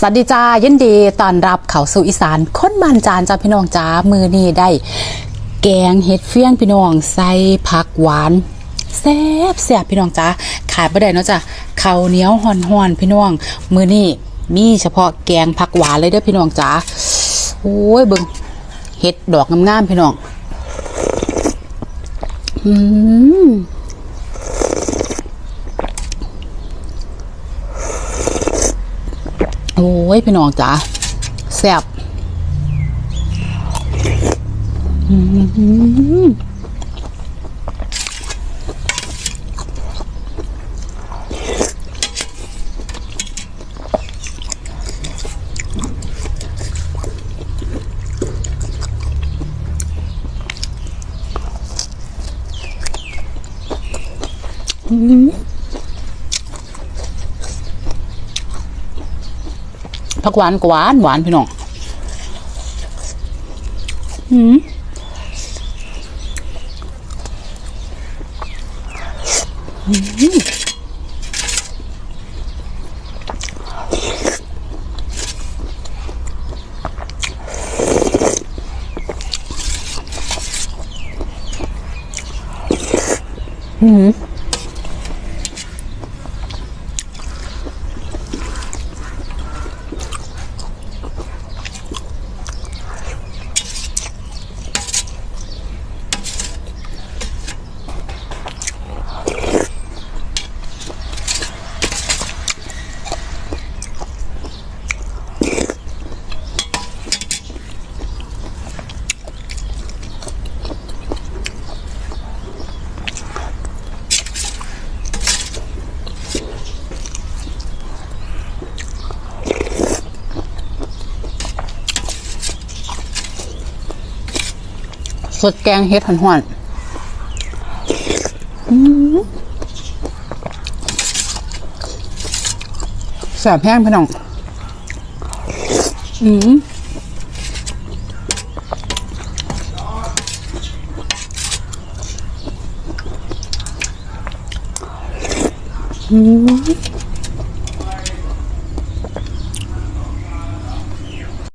สวัสดีจ้ายินดีต้อนรับเขาสู่อีสานค้นบ้านจานจ้าพี่น้องจ้ามือนี้ได้ แกงเห็ดเฟี้ยงพี่น้องใส่ผักหวานแซ่บแซ่บพี่น้องจ้าขายบ่ได้เนาะจ้ะข้าวเหนียวห่อนๆพี่น้อง มือนี้มีเฉพาะแกงผักหวานเลยเด้อพี่น้องจ้าโอ้ยเบิ่งเห็ดดอกงามๆพี่น้องอืม โอ้ยพี่น้องจ๋าแซ่บอืม ผักหวานกหวานหวานพี่น้องอืมอืม สดแกงเฮ็ดหอนๆอืมแสบแห้งพี่น้อง อืมอืม